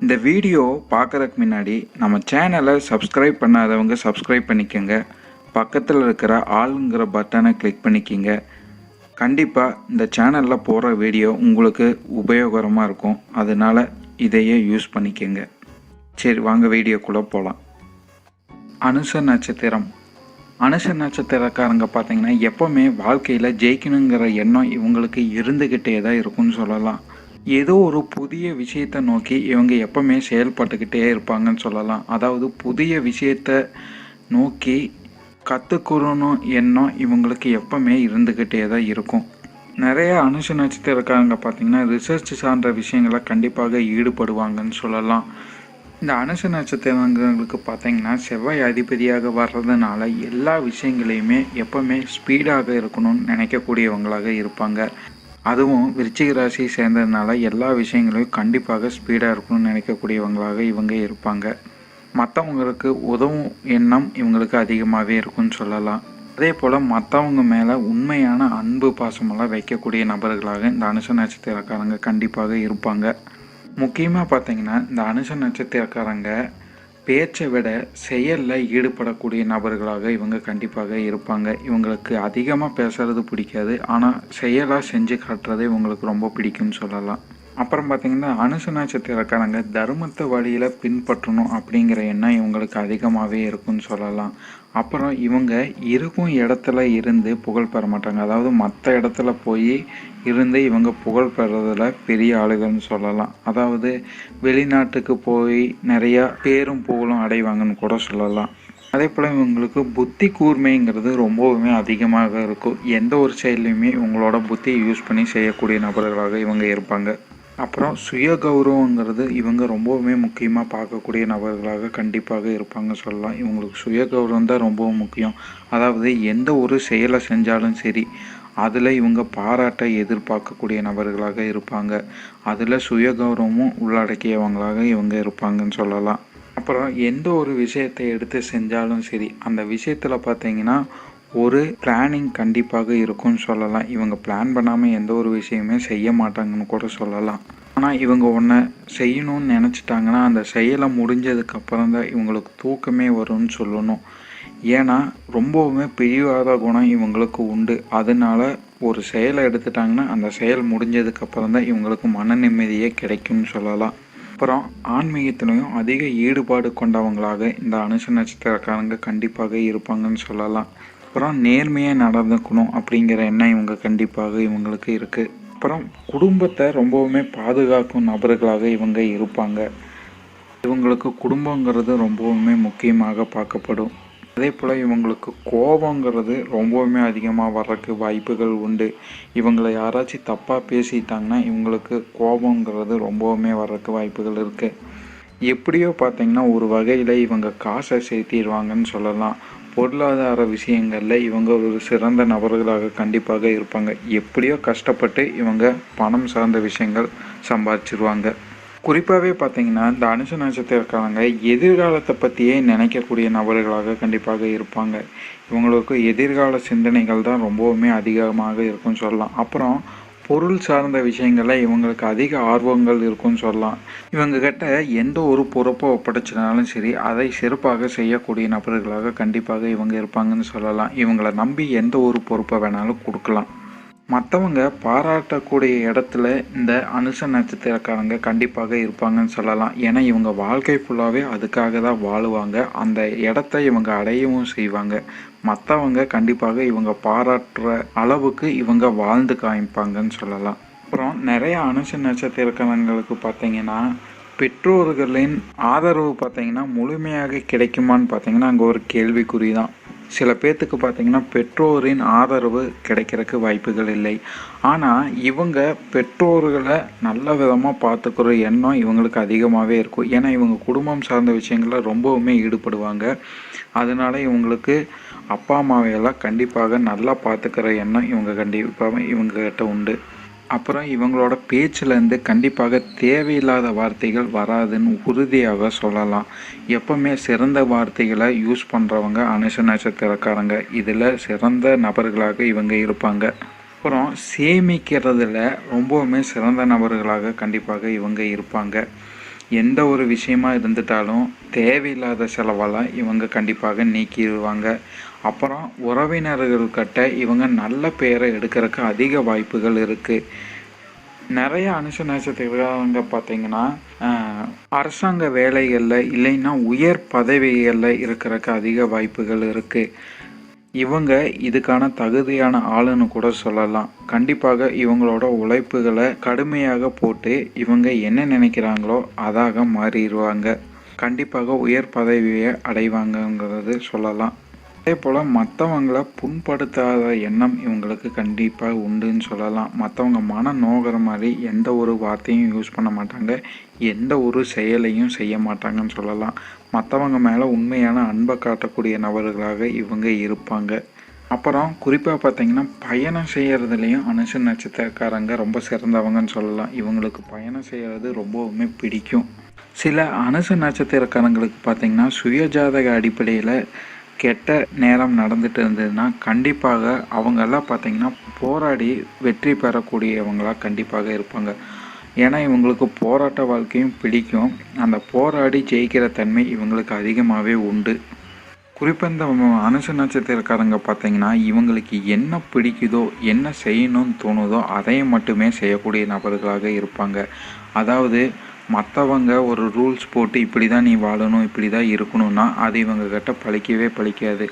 இந்த வீடியோ பார்க்குறதுக்கு முன்னாடி நம்ம சேனலை சப்ஸ்கிரைப் பண்ணாதவங்க சப்ஸ்கிரைப் பண்ணிக்கோங்க. பக்கத்தில் இருக்கிற ஆளுங்கிற பட்டனை கிளிக் பண்ணிக்கிங்க. கண்டிப்பாக இந்த சேனலில் போகிற வீடியோ உங்களுக்கு உபயோகரமாக இருக்கும். அதனால் இதையே யூஸ் பண்ணிக்கோங்க. சரி வாங்க வீடியோக்குள்ளே போகலாம் அனுச நட்சத்திரம். அனுச நட்சத்திரக்காரங்க பார்த்தீங்கன்னா எப்போவுமே வாழ்க்கையில் ஜெயிக்கணுங்கிற எண்ணம் இவங்களுக்கு இருந்துக்கிட்டே தான் இருக்கும்னு சொல்லலாம். ஏதோ ஒரு புதிய விஷயத்தை நோக்கி இவங்க எப்பவுமே செயல்பட்டுக்கிட்டே இருப்பாங்கன்னு சொல்லலாம். அதாவது புதிய விஷயத்தை நோக்கி கற்றுக்கணும் எண்ணம் இவங்களுக்கு எப்பவுமே இருந்துக்கிட்டே தான் இருக்கும். நிறைய அனுச நட்சத்திரக்காரங்க பார்த்தீங்கன்னா ரிசர்ச் சார்ந்த விஷயங்களை கண்டிப்பாக ஈடுபடுவாங்கன்னு சொல்லலாம். இந்த அனுஷ நட்சத்திரங்களுக்கு பார்த்தீங்கன்னா செவ்வாய் அதிபதியாக வர்றதுனால எல்லா விஷயங்களையுமே எப்பவுமே ஸ்பீடாக இருக்கணும்னு நினைக்கக்கூடியவங்களாக இருப்பாங்க. அதுவும் விருச்சிக ராசியை சேர்ந்ததுனால எல்லா விஷயங்களையும் கண்டிப்பாக ஸ்பீடாக இருக்கணும்னு நினைக்கக்கூடியவங்களாக இவங்க இருப்பாங்க. மற்றவங்களுக்கு உதவும் எண்ணம் இவங்களுக்கு அதிகமாகவே இருக்கும்னு சொல்லலாம். அதே போல் மற்றவங்க மேலே உண்மையான அன்பு பாசமெல்லாம் வைக்கக்கூடிய நபர்களாக இந்த அனுச நட்சத்திரக்காரங்க கண்டிப்பாக இருப்பாங்க. முக்கியமாக பார்த்தீங்கன்னா இந்த அனுச நட்சத்திரக்காரங்க பேச்சை விட செயலில் ஈடுபடக்கூடிய நபர்களாக இவங்க கண்டிப்பாக இருப்பாங்க. இவங்களுக்கு அதிகமாக பேசுறது பிடிக்காது. ஆனால் செயலாக செஞ்சு காட்டுறது இவங்களுக்கு ரொம்ப பிடிக்கும்னு சொல்லலாம். அப்புறம் பார்த்தீங்கன்னா அனுச நட்சத்திரக்காரங்க தர்மத்தை வழியில் பின்பற்றணும் அப்படிங்கிற எண்ணம் இவங்களுக்கு அதிகமாகவே இருக்கும்னு சொல்லலாம். அப்புறம் இவங்க இருக்கும் இடத்துல இருந்து புகழ் பெற மாட்டாங்க. அதாவது மற்ற இடத்துல போய் இருந்து இவங்க புகழ் பெறதில் பெரிய ஆளுகள்னு சொல்லலாம். அதாவது வெளிநாட்டுக்கு போய் நிறையா பேரும் புகழும் அடைவாங்கன்னு கூட சொல்லலாம். அதே போல் இவங்களுக்கு புத்தி கூர்மைங்கிறது ரொம்பவுமே அதிகமாக இருக்கும். எந்த ஒரு செயல்லையுமே இவங்களோட புத்தியை யூஸ் பண்ணி செய்யக்கூடிய நபர்களாக இவங்க இருப்பாங்க. அப்புறம் சுய கௌரவங்கிறது இவங்க ரொம்பவுமே முக்கியமாக பார்க்கக்கூடிய நபர்களாக கண்டிப்பாக இருப்பாங்க சொல்லலாம். இவங்களுக்கு சுய கௌரவம் தான் ரொம்பவும் முக்கியம். அதாவது எந்த ஒரு செயலை செஞ்சாலும் சரி அதில் இவங்க பாராட்டை எதிர்பார்க்கக்கூடிய நபர்களாக இருப்பாங்க. அதில் சுய கௌரவமும் உள்ளடக்கியவங்களாக இவங்க இருப்பாங்கன்னு சொல்லலாம். அப்புறம் எந்த ஒரு விஷயத்தை எடுத்து செஞ்சாலும் சரி அந்த விஷயத்தில் பார்த்தீங்கன்னா ஒரு பிளானிங் கண்டிப்பாக இருக்கும்னு சொல்லலாம். இவங்க பிளான் பண்ணாமல் எந்த ஒரு விஷயமே செய்ய மாட்டாங்கன்னு கூட சொல்லலாம். ஆனால் இவங்க ஒன்றை செய்யணும்னு நினச்சிட்டாங்கன்னா அந்த செயலை முடிஞ்சதுக்கப்புறம் தான் இவங்களுக்கு தூக்கமே வரும்னு சொல்லணும். ஏன்னா ரொம்பவுமே பிரிவாத குணம் இவங்களுக்கு உண்டு. அதனால ஒரு செயலை எடுத்துட்டாங்கன்னா அந்த செயல் முடிஞ்சதுக்கப்புறம் தான் இவங்களுக்கு மன நிம்மதியே கிடைக்கும்னு சொல்லலாம். அப்புறம் ஆன்மீகத்திலையும் அதிக ஈடுபாடு கொண்டவங்களாக இந்த அனுச நட்சத்திரக்காரங்க கண்டிப்பாக இருப்பாங்கன்னு சொல்லலாம். அப்புறம் நேர்மையாக நடந்துக்கணும் அப்படிங்கிற எண்ணம் இவங்க கண்டிப்பாக இவங்களுக்கு இருக்குது அப்புறம் குடும்பத்தை ரொம்பவுமே பாதுகாக்கும் நபர்களாக இவங்க இருப்பாங்க. இவங்களுக்கு குடும்பங்கிறது ரொம்பவுமே முக்கியமாக பார்க்கப்படும். அதே போல் இவங்களுக்கு கோபங்கிறது ரொம்பவுமே அதிகமாக வர்றதுக்கு வாய்ப்புகள் உண்டு. இவங்களை யாராச்சும் தப்பாக பேசிட்டாங்கன்னா இவங்களுக்கு கோபங்கிறது ரொம்பவுமே வர்றதுக்கு வாய்ப்புகள் இருக்குது எப்படியோ பார்த்தீங்கன்னா ஒரு வகையில் இவங்க காசை சேர்த்திடுவாங்கன்னு சொல்லலாம். பொருளாதார விஷயங்களில் இவங்க ஒரு சிறந்த நபர்களாக கண்டிப்பாக இருப்பாங்க. எப்படியோ கஷ்டப்பட்டு இவங்க பணம் சார்ந்த விஷயங்கள் சம்பாதிச்சிருவாங்க. குறிப்பாகவே பார்த்தீங்கன்னா இந்த அனுச நட்சத்திரக்காரங்க எதிர்காலத்தை பற்றியே நினைக்கக்கூடிய நபர்களாக கண்டிப்பாக இருப்பாங்க. இவங்களுக்கு எதிர்கால சிந்தனைகள் தான் ரொம்பவுமே அதிகமாக இருக்கும்னு சொல்லலாம். அப்புறம் பொருள் சார்ந்த விஷயங்களில் இவங்களுக்கு அதிக ஆர்வங்கள் இருக்கும்னு சொல்லலாம். இவங்க கிட்ட எந்த ஒரு பொறுப்பை ஒப்படைச்சினாலும் சரி அதை சிறப்பாக செய்யக்கூடிய நபர்களாக கண்டிப்பாக இவங்க இருப்பாங்கன்னு சொல்லலாம். இவங்களை நம்பி எந்த ஒரு பொறுப்பை வேணாலும் கொடுக்கலாம். மற்றவங்க பாராட்டக்கூடிய இடத்துல இந்த அனுச நட்சத்திரக்காரங்க கண்டிப்பாக இருப்பாங்கன்னு சொல்லலாம். ஏன்னா இவங்க வாழ்க்கை ஃபுல்லாகவே அதுக்காக தான் வாழுவாங்க. அந்த இடத்த இவங்க அடையவும் செய்வாங்க. மற்றவங்க கண்டிப்பாக இவங்க பாராட்டுற அளவுக்கு இவங்க வாழ்ந்து காமிப்பாங்கன்னு சொல்லலாம். அப்புறம் நிறைய அனுச நட்சத்திரக்கணங்களுக்கு பார்த்தீங்கன்னா பெற்றோர்களின் ஆதரவு பார்த்தீங்கன்னா முழுமையாக கிடைக்குமான்னு பார்த்தீங்கன்னா அங்கே ஒரு கேள்விக்குறி தான். சில பேர்த்துக்கு பார்த்தீங்கன்னா பெற்றோரின் ஆதரவு கிடைக்கிறதுக்கு வாய்ப்புகள் இல்லை. ஆனால் இவங்க பெற்றோர்களை நல்ல விதமாக பார்த்துக்கிற எண்ணம் இவங்களுக்கு அதிகமாகவே இருக்கும். ஏன்னா இவங்க குடும்பம் சார்ந்த விஷயங்களில் ரொம்பவுமே ஈடுபடுவாங்க. அதனால இவங்களுக்கு அப்பா அம்மாவையெல்லாம் கண்டிப்பாக நல்லா பார்த்துக்கிற எண்ணம் இவங்க கண்டிப்பாக இவங்ககிட்ட உண்டு. அப்புறம் இவங்களோட பேச்சிலேருந்து கண்டிப்பாக தேவையில்லாத வார்த்தைகள் வராதுன்னு உறுதியாக சொல்லலாம். எப்பவுமே சிறந்த வார்த்தைகளை யூஸ் பண்ணுறவங்க அனுஷ நட்சத்திரக்காரங்க. இதில் சிறந்த நபர்களாக இவங்க இருப்பாங்க. அப்புறம் சேமிக்கிறதுல ரொம்பவுமே சிறந்த நபர்களாக கண்டிப்பாக இவங்க இருப்பாங்க. எந்த ஒரு விஷயமா இருந்துட்டாலும் தேவையில்லாத செலவெல்லாம் இவங்க கண்டிப்பாக நீக்கிடுவாங்க. அப்புறம் உறவினர்கள்கிட்ட இவங்க நல்ல பெயரை எடுக்கிறதுக்கு அதிக வாய்ப்புகள் இருக்குது நிறைய அனுஷ நட்சத்திரங்க பார்த்தீங்கன்னா அரசாங்க வேலைகளில் இல்லைன்னா உயர் பதவிகளில் இருக்கிறக்கு அதிக வாய்ப்புகள் இருக்குது இவங்க இதுக்கான தகுதியான ஆளுன்னு கூட சொல்லலாம். கண்டிப்பாக இவங்களோட உழைப்புகளை கடுமையாக போட்டு இவங்க என்ன நினைக்கிறாங்களோ அதாக மாறிடுவாங்க. கண்டிப்பாக உயர் பதவியை அடைவாங்கங்கிறது சொல்லலாம். அதே போல் மற்றவங்கள புண்படுத்தாத எண்ணம் இவங்களுக்கு கண்டிப்பாக உண்டுன்னு சொல்லலாம். மற்றவங்க மன நோகிற மாதிரி எந்த ஒரு வார்த்தையும் யூஸ் பண்ண மாட்டாங்க. எந்த ஒரு செயலையும் செய்ய மாட்டாங்கன்னு சொல்லலாம். மற்றவங்க மேலே உண்மையான அன்பை காட்டக்கூடிய நபர்களாக இவங்க இருப்பாங்க. அப்புறம் குறிப்பாக பார்த்தீங்கன்னா பயணம் செய்கிறதுலையும் அனுச நட்சத்திரக்காரங்க ரொம்ப சிறந்தவங்கன்னு சொல்லலாம். இவங்களுக்கு பயணம் செய்கிறது ரொம்பவுமே பிடிக்கும். சில அனுசு நட்சத்திரக்காரங்களுக்கு பார்த்தீங்கன்னா சுயஜாதக அடிப்படையில் கெட்ட நேரம் நடந்துட்டு இருந்ததுன்னா கண்டிப்பாக அவங்கெல்லாம் பார்த்தீங்கன்னா போராடி வெற்றி பெறக்கூடியவங்களாக கண்டிப்பாக இருப்பாங்க. ஏன்னா இவங்களுக்கு போராட்ட வாழ்க்கையும் பிடிக்கும். அந்த போராடி ஜெயிக்கிற தன்மை இவங்களுக்கு அதிகமாகவே உண்டு. குறிப்பாக இந்த அனுச நட்சத்திரக்காரங்க பார்த்தீங்கன்னா இவங்களுக்கு என்ன பிடிக்குதோ என்ன செய்யணும்னு தோணுதோ அதையும் மட்டுமே செய்யக்கூடிய நபர்களாக இருப்பாங்க. அதாவது மற்றவங்க ஒரு ரூல்ஸ் போட்டு இப்படி தான் நீ வாழணும் இப்படி தான் இருக்கணும்னா அது இவங்கக்கிட்ட பழிக்கவே பழிக்காது.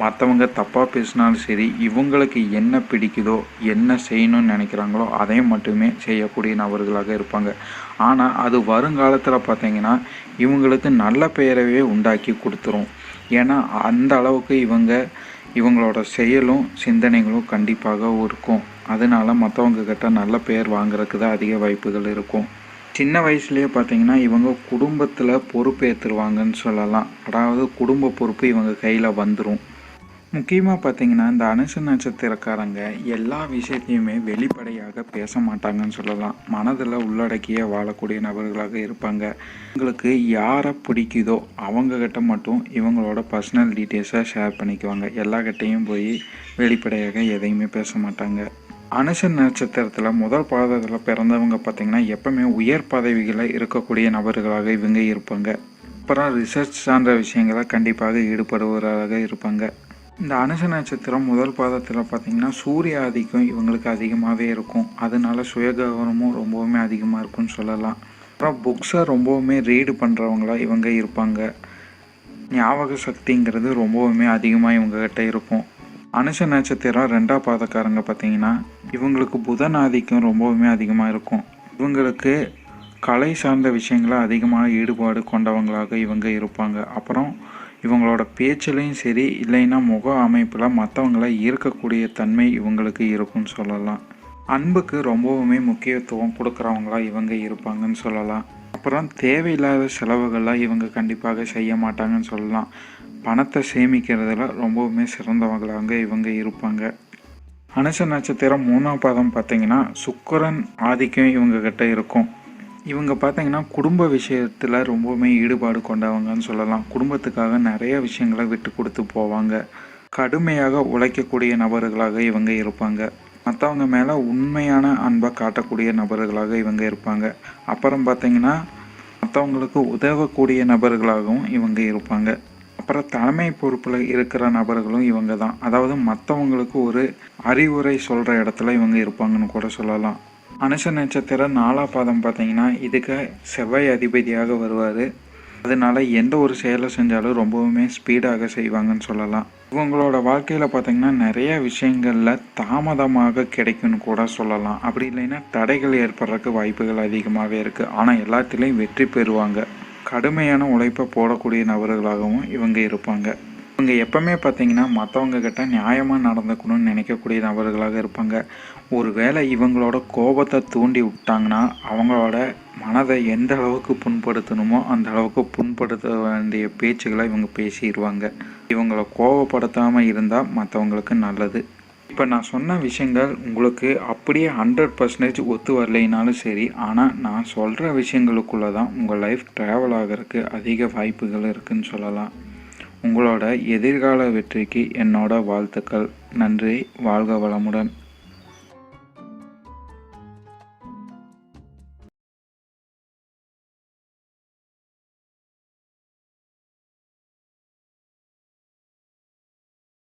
மற்றவங்க தப்பாக பேசினாலும் சரி இவங்களுக்கு என்ன பிடிக்குதோ என்ன செய்யணும்னு நினைக்கிறாங்களோ அதையும் மட்டுமே செய்யக்கூடிய நபர்களாக இருப்பாங்க. ஆனால் அது வருங்காலத்தில் பார்த்தீங்கன்னா இவங்களுக்கு நல்ல பெயரவே உண்டாக்கி கொடுத்துரும். ஏன்னா அந்த அளவுக்கு இவங்க இவங்களோட செயலும் சிந்தனைகளும் கண்டிப்பாக இருக்கும். அதனால மற்றவங்க கிட்ட நல்ல பெயர் வாங்குறதுக்கு தான் அதிக வாய்ப்புகள் இருக்கும். சின்ன வயசுலேயே பார்த்தீங்கன்னா இவங்க குடும்பத்தில் பொறுப்பேற்றுருவாங்கன்னு சொல்லலாம். அதாவது குடும்ப பொறுப்பு இவங்க கையில் வந்துடும் முக்கியமாக பார்த்தீங்கன்னா இந்த அனுச நட்சத்திரக்காரங்க எல்லா விஷயத்தையுமே வெளிப்படையாக பேச மாட்டாங்கன்னு சொல்லலாம். மனதில் உள்ளடக்கிய வாழக்கூடிய நபர்களாக இருப்பாங்க. உங்களுக்கு யாரை பிடிக்குதோ அவங்கக்கிட்ட மட்டும் இவங்களோட பர்சனல் டீட்டெயில்ஸை ஷேர் பண்ணிக்குவாங்க. எல்லா கிட்டேயும் போய் வெளிப்படையாக எதையுமே பேச மாட்டாங்க. அனுச நட்சத்திரத்தில் முதல் பாதத்தில் பிறந்தவங்க பார்த்தீங்கன்னா எப்பவுமே உயர் பதவிகளில் இருக்கக்கூடிய நபர்களாக இவங்க இருப்பாங்க. அப்புறம் ரிசர்ச் சார்ந்த விஷயங்களை கண்டிப்பாக ஈடுபடுவதாக இருப்பாங்க. இந்த அனுஷ நட்சத்திரம் முதல் பாதத்தில் பார்த்தீங்கன்னா சூரிய ஆதிக்கம் இவங்களுக்கு அதிகமாகவே இருக்கும். அதனால சுயகவனமும் ரொம்பவுமே அதிகமாக இருக்கும்னு சொல்லலாம். அப்புறம் புக்ஸை ரொம்பவுமே ரீடு பண்ணுறவங்களா இவங்க இருப்பாங்க. ஞாபக சக்திங்கிறது ரொம்பவுமே அதிகமாக இவங்ககிட்ட இருக்கும். அனுச நட்சத்திரம் ரெண்டாம் பாதக்காரங்க பார்த்தீங்கன்னா இவங்களுக்கு புதன் ஆதிக்கம் ரொம்பவுமே அதிகமாக இருக்கும். இவங்களுக்கு கலை சார்ந்த விஷயங்கள அதிகமாக ஈடுபாடு கொண்டவங்களாக இவங்க இருப்பாங்க. அப்புறம் இவங்களோட பேச்சிலையும் சரி இல்லைன்னா முக அமைப்பில் மற்றவங்களை ஈர்க்கக்கூடிய தன்மை இவங்களுக்கு இருக்கும்னு சொல்லலாம். அன்புக்கு ரொம்பவுமே முக்கியத்துவம் கொடுக்குறவங்களா இவங்க இருப்பாங்கன்னு சொல்லலாம். அப்புறம் தேவையில்லாத செலவுகள்லாம் இவங்க கண்டிப்பாக செய்ய மாட்டாங்கன்னு சொல்லலாம். பணத்தை சேமிக்கிறதுல ரொம்பவுமே சிறந்தவங்களாக இவங்க இருப்பாங்க. அனுச நட்சத்திரம் மூணாம் பாதம் பார்த்தீங்கன்னா சுக்கரன் ஆதிக்கம் இவங்க கிட்ட இருக்கும். இவங்க பார்த்தீங்கன்னா குடும்ப விஷயத்தில் ரொம்பவுமே ஈடுபாடு கொண்டவங்கன்னு சொல்லலாம். குடும்பத்துக்காக நிறைய விஷயங்களை விட்டு கொடுத்து போவாங்க. கடுமையாக உழைக்கக்கூடிய நபர்களாக இவங்க இருப்பாங்க. மற்றவங்க மேலே உண்மையான அன்பை காட்டக்கூடிய நபர்களாக இவங்க இருப்பாங்க. அப்புறம் பார்த்தீங்கன்னா மற்றவங்களுக்கு உதவக்கூடிய நபர்களாகவும் இவங்க இருப்பாங்க. அப்புறம் தலைமை பொறுப்பில் இருக்கிற நபர்களும் இவங்க தான். அதாவது மற்றவங்களுக்கு ஒரு அறிவுரை சொல்கிற இடத்துல இவங்க இருப்பாங்கன்னு கூட சொல்லலாம். அனுச நட்சத்திரம் நாலா பாதம் பார்த்தீங்கன்னா இதுக்கு செவ்வாய் அதிபதியாக வருவார். அதனால எந்த ஒரு செயலை செஞ்சாலும் ரொம்பவுமே ஸ்பீடாக செய்வாங்கன்னு சொல்லலாம். இவங்களோட வாழ்க்கையில் பார்த்தீங்கன்னா நிறைய விஷயங்களில் தாமதமாக கிடைக்கும்னு கூட சொல்லலாம். அப்படி இல்லைன்னா தடைகள் ஏற்படுறதுக்கு வாய்ப்புகள் அதிகமாகவே இருக்குது ஆனால் எல்லாத்துலேயும் வெற்றி பெறுவாங்க. கடுமையான உழைப்பை போடக்கூடிய நபர்களாகவும் இவங்க இருப்பாங்க. இவங்க எப்பவுமே பார்த்தீங்கன்னா மற்றவங்க கிட்ட நியாயமாக நடந்துக்கணும்னு நினைக்கக்கூடிய நபர்களாக இருப்பாங்க. ஒருவேளை இவங்களோட கோபத்தை தூண்டி விட்டாங்கன்னா அவங்களோட மனதை எந்த அளவுக்கு புண்படுத்தணுமோ அந்த அளவுக்கு புண்படுத்த வேண்டிய பேச்சுகளை இவங்க பேசிடுவாங்க. இவங்களை கோபப்படுத்தாமல் இருந்தால் மற்றவங்களுக்கு நல்லது. இப்போ நான் சொன்ன விஷயங்கள் உங்களுக்கு அப்படியே ஹண்ட்ரட் பர்சன்டேஜ் ஒத்து வரலைனாலும் சரி ஆனால் நான் சொல்கிற விஷயங்களுக்குள்ளே தான் உங்கள் லைஃப் ட்ராவல் ஆகிறதுக்கு அதிக வாய்ப்புகள் இருக்குதுன்னு சொல்லலாம். உங்களோட எதிர்கால வெற்றிக்கு என்னோட வாழ்த்துக்கள். நன்றி. வாழ்க வளமுடன்.